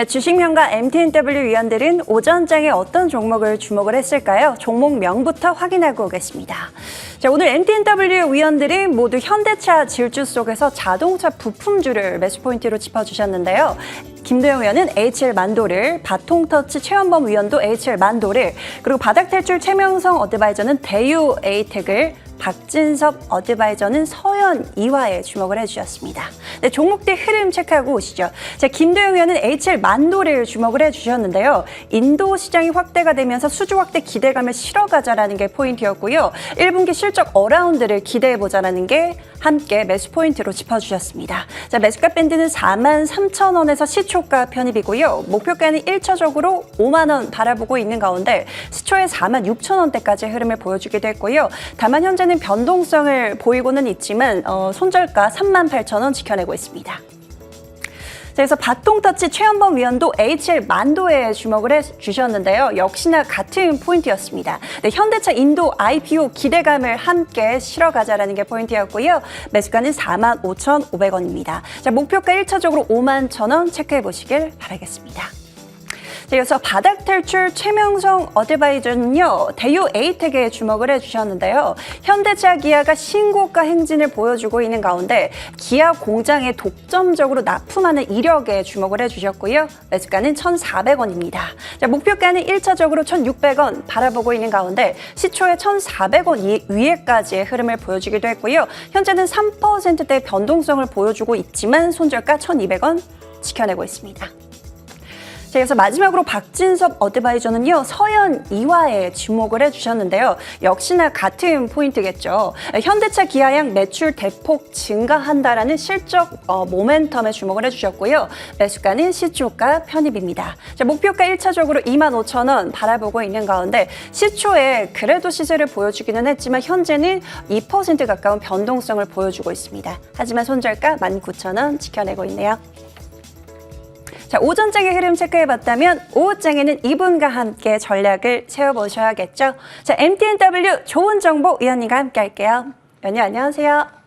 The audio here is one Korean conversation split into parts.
네, 주식명가 MTNW 위원들은 오전장에 어떤 종목을 주목을 했을까요? 종목명부터 확인하고 오겠습니다. 자, 오늘 MTNW 위원들은 모두 현대차 질주 속에서 자동차 부품주를 매수 포인트로 짚어주셨는데요. 김도영 위원은 HL 만도를, 바통터치 최원범 위원도 HL 만도를, 그리고 바닥탈출 최명성 어드바이저는 대유 에이텍을, 박진섭 어드바이저는 서현 이화에 주목을 해주셨습니다. 네, 종목대 흐름 체크하고 오시죠. 자, 김도영 위원은 HL 만도를 주목을 해주셨는데요. 인도 시장이 확대가 되면서 수주 확대 기대감을 실어가자라는 게 포인트였고요. 1분기 실적 어라운드를 기대해보자라는 게 함께 매수 포인트로 짚어주셨습니다. 자, 매수가 밴드는 4만 3천 원에서 시초가 편입이고요. 목표가는 1차적으로 5만 원 바라보고 있는 가운데 시초에 4만 6천 원대까지 흐름을 보여주기도 했고요. 다만 현재는 변동성을 보이고는 있지만 어, 손절가 3만 8천 원 지켜내고 있습니다. 자, 그래서 바통터치 최현범 위원도 HL 만도에 주목을 해 주셨는데요. 역시나 같은 포인트였습니다. 네, 현대차 인도 IPO 기대감을 함께 실어가자라는 게 포인트였고요. 매수가는 4만 5,500원입니다. 자, 목표가 1차적으로 5만 1,000원 체크해 보시길 바라겠습니다. 자, 이어서 바닥 탈출 최명성 어드바이저는요 대유 에이텍에 주목을 해주셨는데요. 현대차 기아가 신고가 행진을 보여주고 있는 가운데 기아 공장에 독점적으로 납품하는 이력에 주목을 해주셨고요. 매수가는 1,400원입니다. 자, 목표가는 1차적으로 1,600원 바라보고 있는 가운데 시초에 1,400원 위에까지의 흐름을 보여주기도 했고요. 현재는 3%대 변동성을 보여주고 있지만 손절가 1,200원 지켜내고 있습니다. 자, 그래서 마지막으로 박진섭 어드바이저는요 서현 이화에 주목을 해주셨는데요. 역시나 같은 포인트겠죠. 현대차 기아양 매출 대폭 증가한다라는 실적 어, 모멘텀에 주목을 해주셨고요. 매수가는 시초가 편입입니다. 자, 목표가 1차적으로 2만 5천 원 바라보고 있는 가운데 시초에 그래도 시세를 보여주기는 했지만 현재는 2% 가까운 변동성을 보여주고 있습니다. 하지만 손절가 19,000원 지켜내고 있네요. 자, 오전장의 흐름 체크해봤다면 오후장에는 이분과 함께 전략을 세워보셔야겠죠. 자, MTNW 좋은 정보 위원님과 함께 할게요. 위원님 안녕하세요.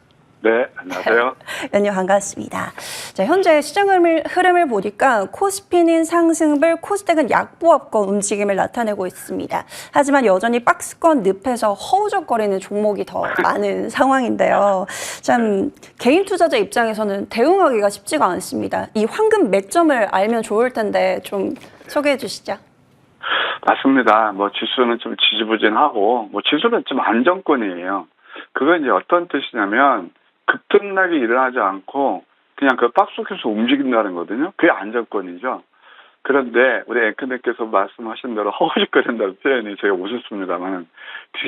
네, 안녕하세요. 위원님 반갑습니다. 자, 현재 시장 흐름을, 흐름을 보니까 코스피는 상승불, 코스닥은 약보합권 움직임을 나타내고 있습니다. 하지만 여전히 박스권 늪에서 허우적거리는 종목이 더 많은 상황인데요. 참 개인 투자자 입장에서는 대응하기가 쉽지가 않습니다. 이 황금 맥점을 알면 좋을 텐데 좀 소개해 주시죠. 맞습니다. 뭐 지수는 좀 지지부진하고 뭐 지수는 좀 안정권이에요. 그건 이제 어떤 뜻이냐면 급등락이 일어나지 않고 그냥 그 속에서 움직인다는 거거든요. 그게 안정권이죠. 그런데 우리 앵커님께서 말씀하신 대로 허우적거린다는 표현이 제가 오셨습니다만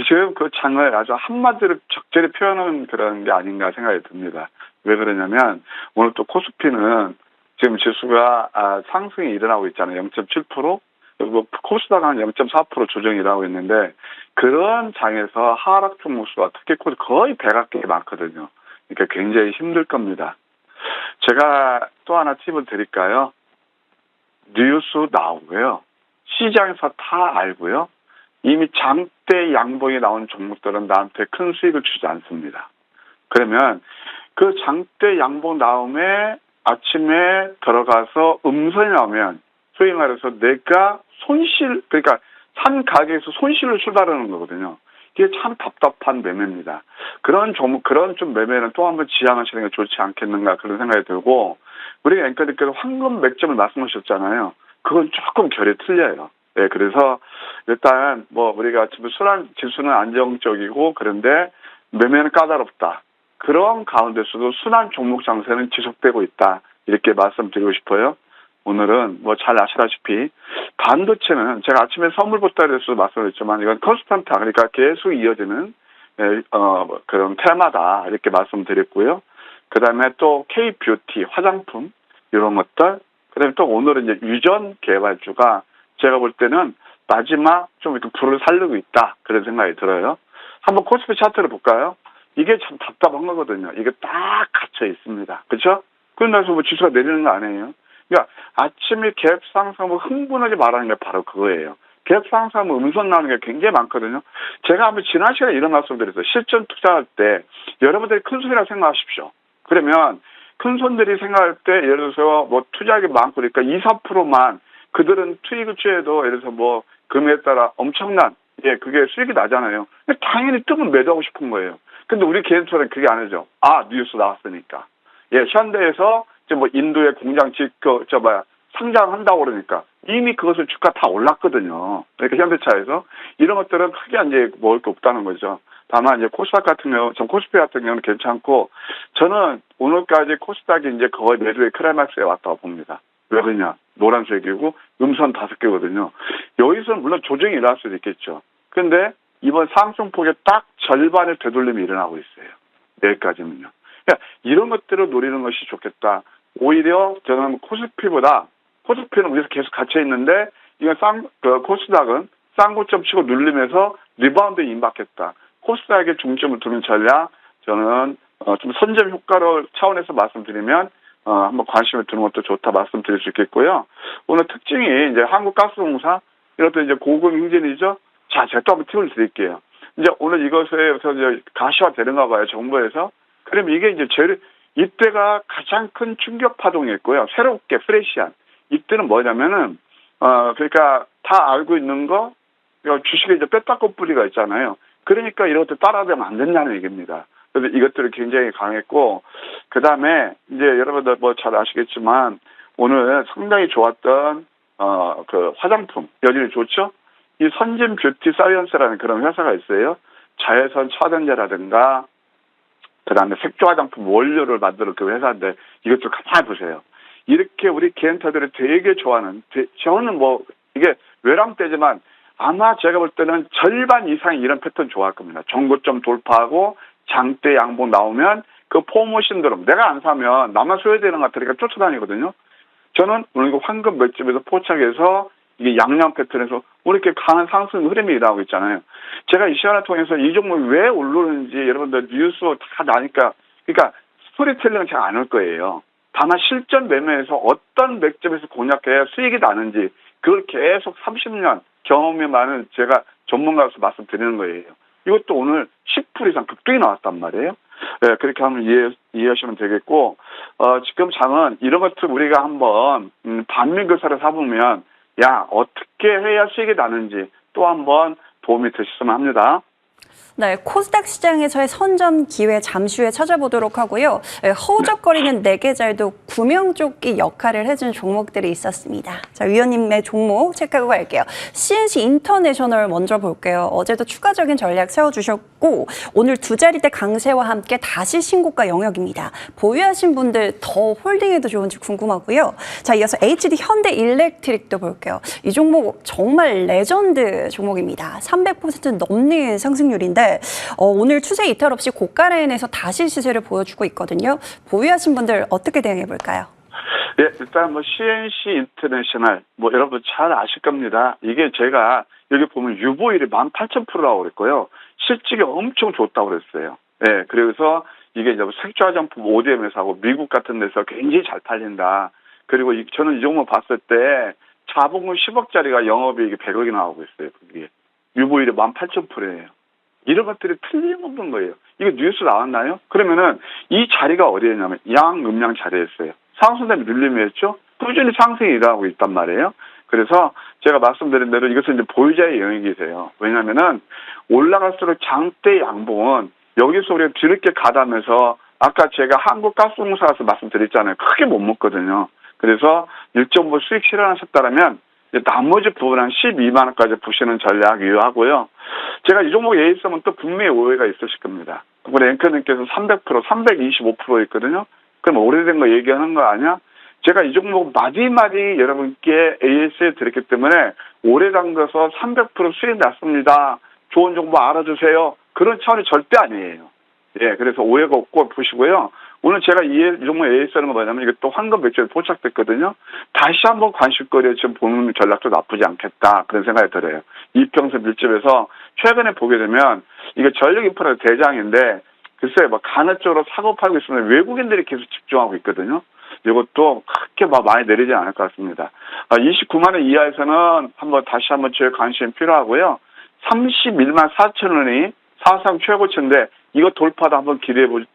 지금 그 장을 아주 한마디로 적절히 표현하는 그런 게 아닌가 생각이 듭니다. 왜 그러냐면 오늘 또 코스피는 지금 지수가 아, 상승이 일어나고 있잖아요. 0.7% 그리고 코스닥은 한0.4% 조정이 일어나고 있는데 그런 장에서 하락 종목 수가 특히 거의 100개 많거든요. 그러니까 굉장히 힘들 겁니다. 제가 또 하나 팁을 드릴까요? 뉴스 나오고요. 시장에서 다 알고요. 이미 장대 양봉이 나온 종목들은 나한테 큰 수익을 주지 않습니다. 그러면 그 장대 양봉 다음에 아침에 들어가서 음선이 나오면 소위 말해서 내가 손실 그러니까 산 가게에서 손실을 출발하는 거거든요. 이게 참 답답한 매매입니다. 그런 종 그런 좀 매매는 또 한번 지양하시는 게 좋지 않겠는가 그런 생각이 들고 우리 앵커님께서 황금 맥점을 말씀하셨잖아요. 그건 조금 결이 틀려요. 예, 그래서 일단 뭐 우리가 지금 순환 지수는 안정적이고 그런데 매매는 까다롭다. 그런 가운데서도 순환 종목 장세는 지속되고 있다. 이렇게 말씀드리고 싶어요. 오늘은 뭐 잘 아시다시피 반도체는 제가 아침에 선물 보따리에서 말씀드렸지만 이건 컨스탄타 그러니까 계속 이어지는 예, 어 그런 테마다 이렇게 말씀드렸고요. 그 다음에 또 K 뷰티 화장품 이런 것들 그 다음에 또 오늘은 이제 유전 개발주가 제가 볼 때는 마지막 좀 이렇게 불을 살리고 있다 그런 생각이 들어요. 한번 코스피 차트를 볼까요? 이게 참 답답한 거거든요. 이게 딱 갇혀 있습니다. 그렇죠? 그러면서 뭐 지수가 내리는 거 아니에요? 그러니까 아침에 갭 상승하면 흥분하지 말라는 게 바로 그거예요. 갭 상승하면 음선 나오는 게 굉장히 많거든요. 제가 한번 지난 시간에 이런 말씀 드렸어요. 실전 투자할 때 여러분들이 큰 소리라고 생각하십시오. 그러면 큰 손들이 생각할 때 예를 들어서 뭐 투자하기 많고 그러니까 2, 4%만 그들은 투입을 취해도 예를 들어서 뭐 금액에 따라 엄청난 예 그게 수익이 나잖아요. 당연히 뜨면 매도하고 싶은 거예요. 근데 우리 개인처럼 그게 아니죠. 아 뉴스 나왔으니까. 예 현대에서 이제 뭐 인도에 공장 짓고 저 뭐야 상장한다고 그러니까 이미 그것을 주가 다 올랐거든요. 그러니까 현대차에서 이런 것들은 크게 이제 먹을 게 없다는 거죠. 다만 이제 코스닥 같은 경우, 전 코스피 같은 경우는 괜찮고 저는 오늘까지 코스닥이 이제 거의 매도의 크라이막스에 왔다고 봅니다. 왜 그러냐? 노란색이고 음선 다섯 개거든요. 여기서는 물론 조정이 일어날 수도 있겠죠. 근데 이번 상승폭의 딱 절반의 되돌림이 일어나고 있어요. 내일까지는요. 그러니까 이런 것들을 노리는 것이 좋겠다. 오히려 저는 코스피보다 코스피는 우리서 계속 갇혀 있는데 이건 쌍, 그 코스닥은 쌍고점 치고 눌리면서 리바운드 임박했다. 코스닥에 중점을 두는 전략 저는 어, 좀 선점 효과를 차원에서 말씀드리면 어, 한번 관심을 두는 것도 좋다 말씀드릴 수 있겠고요. 오늘 특징이 이제 한국가스공사 이것도 이제 고금 행진이죠. 자, 제가 또 한번 팁을 드릴게요. 이제 오늘 이것에서 이제 가시화 되는가 봐요, 정부에서. 그럼 이게 이제 제일, 이때가 가장 큰 충격 파동이었고요. 새롭게, 프레시한. 이때는 뭐냐면은, 어, 그러니까 다 알고 있는 거, 주식에 이제 뺐다고 뿌리가 있잖아요. 그러니까 이런 것들 따라하면 안 된다는 얘기입니다. 그래서 이것들이 굉장히 강했고, 그 다음에 이제 여러분들 뭐 잘 아시겠지만, 오늘 상당히 좋았던, 어, 그 화장품, 여전히 좋죠? 이 선진 뷰티 사이언스라는 그런 회사가 있어요. 자외선 차단제라든가, 그 다음에 색조 화장품 원료를 만드는 그 회사인데, 이것도 가만히 보세요. 이렇게 우리 개인타들이 되게 좋아하는, 되- 저는 뭐, 이게 외람되지만, 아마 제가 볼 때는 절반 이상이 이런 패턴 좋아할 겁니다. 정고점 돌파하고, 장대 양봉 나오면, 그 포모 신드롬, 내가 안 사면 나만 소외되는 것 같으니까 쫓아다니거든요. 저는 오늘 황금 맷집에서 포착해서 이게 양양 패턴에서 오늘 이렇게 강한 상승 흐름이 일어나고 있잖아요. 제가 이 시간을 통해서 이 종목이 왜 오르는지 여러분들 뉴스 다 나니까 그러니까 스토리텔링은 잘안할 거예요. 다만 실전 매매에서 어떤 맥점에서 공략해야 수익이 나는지 그걸 계속 30년 경험이 많은 제가 전문가로서 말씀드리는 거예요. 이것도 오늘 10% 이상 급등이 나왔단 말이에요. 네, 그렇게 하면 이해, 이해하시면 되겠고, 어, 지금 장은 이런 것들 우리가 한번, 음, 반민글사를 사보면, 야, 어떻게 해야 수익이 나는지 또 한번 도움이 되셨으면 합니다. 네, 코스닥 시장에서의 선점 기회 잠시 후에 찾아보도록 하고요. 예, 허우적거리는 네 계절도 구명조끼 역할을 해준 종목들이 있었습니다. 자, 위원님의 종목 체크하고 갈게요. CNC 인터내셔널 먼저 볼게요. 어제도 추가적인 전략 세워주셨고 오늘 두 자리대 강세와 함께 다시 신고가 영역입니다. 보유하신 분들 더 홀딩해도 좋은지 궁금하고요. 자, 이어서 HD 현대 일렉트릭도 볼게요. 이 종목 정말 레전드 종목입니다. 300% 넘는 상승 률인데 어, 오늘 추세 이탈 없이 고가 라인에서 다시 시세를 보여주고 있거든요. 보유하신 분들 어떻게 대응해 볼까요? 예, 일단 뭐 CNC 인터내셔널 뭐 여러분 잘 아실 겁니다. 이게 제가 여기 보면 유보율이 18,000%라고 그랬고요. 실적이 엄청 좋다고 그랬어요. 예, 그래서 이게 이제 색조 화장품 ODM에서 하고 미국 같은 데서 굉장히 잘 팔린다. 그리고 이, 저는 이 종목 봤을 때 자본금 10억짜리가 영업이익이 100억이 나오고 있어요. 그게 유보율이 18,000%예요. 이런 것들이 틀림없는 거예요. 이거 뉴스 나왔나요? 그러면은 이 자리가 어디였냐면 양 음량 자리였어요. 상승됨이 눌림이었죠. 꾸준히 상승이 일어나고 있단 말이에요. 그래서 제가 말씀드린 대로 이것은 이제 보유자의 영역이세요. 왜냐면은 올라갈수록 장대 양봉은 여기서 우리가 뒤늦게 가다면서 아까 제가 한국가스공사에서 말씀드렸잖아요. 크게 못 먹거든요. 그래서 1.5 수익 실현하셨다면 나머지 부분 한 12만 원까지 보시는 전략 유효하고요. 제가 이 종목 예있으면또 분명히 오해가 있으실 겁니다. 우리 앵커님께서 300%, 325% 있거든요. 그럼 오래된 거 얘기하는 거 아니야? 제가 이 종목 마디마디 여러분께 AS에 드렸기 때문에 오래 담가서 300% 수익 났습니다. 좋은 정보 알아주세요. 그런 차원이 절대 아니에요. 예, 그래서 오해가 없고 보시고요. 오늘 제가 이, 이 종목 AS하는 거 뭐냐면 이게 또 황금 백점에 포착됐거든요. 다시 한번 관심거리에 지금 보는 전략도 나쁘지 않겠다. 그런 생각이 들어요. 이평선 밀집에서 최근에 보게 되면 이게 전력 인프라 대장인데 글쎄요, 뭐 가느 쪽으로 사고 팔고 있으면 외국인들이 계속 집중하고 있거든요. 이것도 크게 막 많이 내리지 않을 것 같습니다. 29만 원 이하에서는 한번 다시 한번 제 관심이 필요하고요. 31만 4천 원이 사상 최고치인데 이거 돌파도 한번 기대해 볼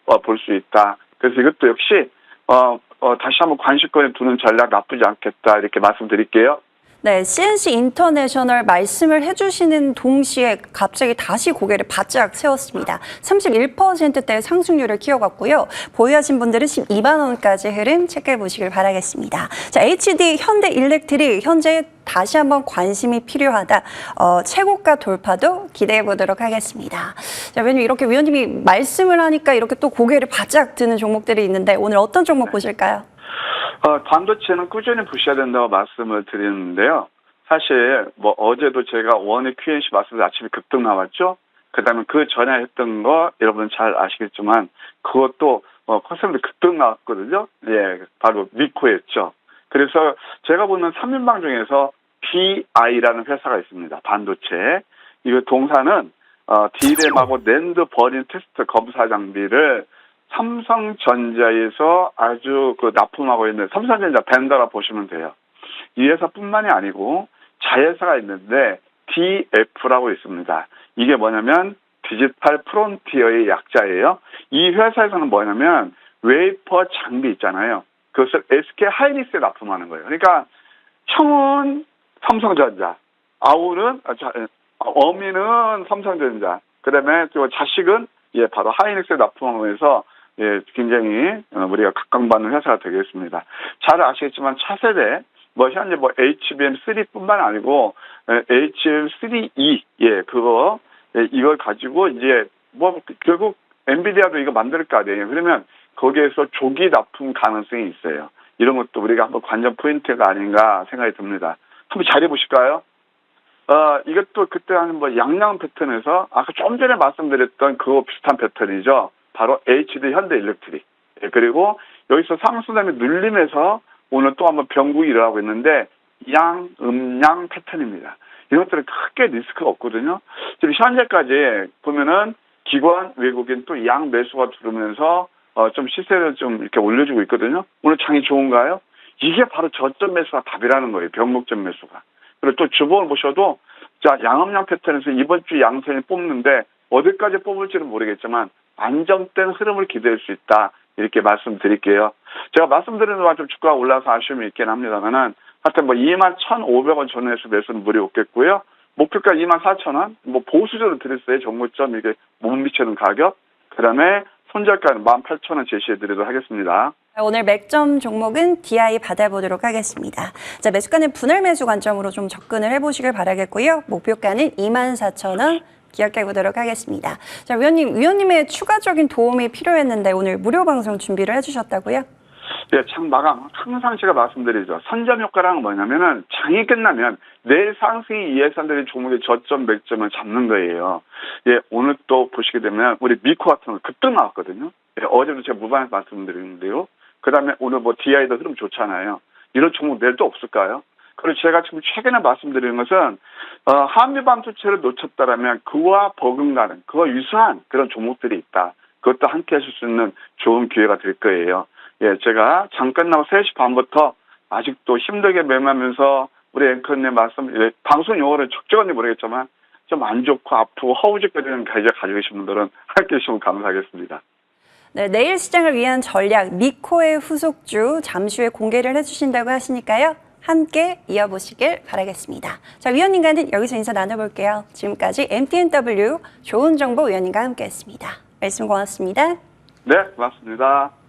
수 있다. 그래서 이것도 역시 어, 어, 다시 한번 관심권에 두는 전략 나쁘지 않겠다 이렇게 말씀드릴게요. 네, CNC 인터내셔널 말씀을 해주시는 동시에 갑자기 다시 고개를 바짝 세웠습니다. 31%대의 상승률을 키워갔고요. 보유하신 분들은 12만 원까지 흐름 체크해 보시길 바라겠습니다. 자, HD 현대 일렉트릭 현재 다시 한번 관심이 필요하다. 어, 최고가 돌파도 기대해 보도록 하겠습니다. 자, 왜냐면 이렇게 위원님이 말씀을 하니까 이렇게 또 고개를 바짝 드는 종목들이 있는데 오늘 어떤 종목 보실까요? 어, 반도체는 꾸준히 보셔야 된다고 말씀을 드리는데요. 사실 뭐 어제도 제가 원의 Q&C 말씀드린 아침에 급등 나왔죠. 그다음에 그 전에 했던 거 여러분 잘 아시겠지만 그것도 어, 컨셉도 급등 나왔거든요. 예, 바로 미코였죠. 그래서 제가 보는 3인방 중에서 BI라는 회사가 있습니다. 반도체. 이거 동사는 어, D램하고 낸드 버린 테스트 검사 장비를 삼성전자에서 아주 그 납품하고 있는 삼성전자 벤더라 보시면 돼요. 이 회사뿐만이 아니고 자회사가 있는데 DF라고 있습니다. 이게 뭐냐면 디지털 프론티어의 약자예요. 이 회사에서는 뭐냐면 웨이퍼 장비 있잖아요. 그것을 SK 하이닉스에 납품하는 거예요. 그러니까 청은 삼성전자, 아우는 아, 자, 어미는 삼성전자, 그다음에 또 자식은 예 바로 하이닉스에 납품하면서 예 굉장히 어, 우리가 각광받는 회사가 되겠습니다. 잘 아시겠지만 차세대 뭐 현재 뭐 HBM3뿐만 아니고 HBM3E 예 그거 예, 이걸 가지고 이제 뭐 결국 엔비디아도 이거 만들 거 아니에요. 그러면 거기에서 조기 납품 가능성이 있어요. 이런 것도 우리가 한번 관전 포인트가 아닌가 생각이 듭니다. 한번 잘해 보실까요? 어, 이것도 그때 하는 뭐 양양 패턴에서 아까 좀 전에 말씀드렸던 그거 비슷한 패턴이죠. 바로 HD 현대 일렉트릭. 예, 그리고 여기서 상승담이 눌림에서 오늘 또 한번 병국이 일어나고 있는데 양, 음양 패턴입니다. 이런 것들은 크게 리스크가 없거든요. 지금 현재까지 보면은 기관 외국인 또 양 매수가 들어오면서 어, 좀 시세를 좀 이렇게 올려주고 있거든요. 오늘 장이 좋은가요? 이게 바로 저점 매수가 답이라는 거예요. 병목점 매수가. 그리고 또 주봉을 보셔도 자 양음양 패턴에서 이번 주 양선이 뽑는데 어디까지 뽑을지는 모르겠지만 안정된 흐름을 기대할 수 있다. 이렇게 말씀드릴게요. 제가 말씀드리는 동안 좀 주가가 올라서 아쉬움이 있긴 합니다만은 하여튼 뭐 2만 1,500원 전후에서 매수는 무리 없겠고요. 목표가 2만 4천 원, 뭐 보수적으로 드렸어요. 정모점 이게 못 미치는 가격. 그 다음에 손절가는 1만 8천 원 제시해드리도록 하겠습니다. 오늘 맥점 종목은 DI 받아보도록 하겠습니다. 자, 매수가는 분할 매수 관점으로 좀 접근을 해보시길 바라겠고요. 목표가는 24,000원 기억해 보도록 하겠습니다. 자, 위원님, 위원님의 추가적인 도움이 필요했는데 오늘 무료 방송 준비를 해주셨다고요? 예, 장 마감. 항상 제가 말씀드리죠. 선점 효과랑 뭐냐면은 장이 끝나면 내일 상승이 예상되는 종목의 저점 맥점을 잡는 거예요. 예, 오늘 또 보시게 되면 우리 미코 같은 거 급등 나왔거든요. 예, 어제도 제가 무반에서 말씀드렸는데요. 그 다음에 오늘 뭐 DI도 흐름 좋잖아요. 이런 종목 내일 또 없을까요? 그리고 제가 지금 최근에 말씀드리는 것은 어, 한미 반도체를 놓쳤다라면 그와 버금가는 그와 유사한 그런 종목들이 있다. 그것도 함께 하실 수 있는 좋은 기회가 될 거예요. 예, 제가 잠깐 나고 3시 반부터 아직도 힘들게 매매하면서 우리 앵커님 말씀, 예, 방송 용어를 적절한지 모르겠지만 좀 안 좋고 아프고 허우적거리는 계절 가지고 계신 분들은 함께 해주시면 감사하겠습니다. 네, 내일 시장을 위한 전략 미코의 후속주 잠시 후에 공개를 해주신다고 하시니까요. 함께 이어보시길 바라겠습니다. 자, 위원님과는 여기서 인사 나눠볼게요. 지금까지 MTNW 좋은 정보 위원님과 함께했습니다. 말씀 고맙습니다. 네, 고맙습니다.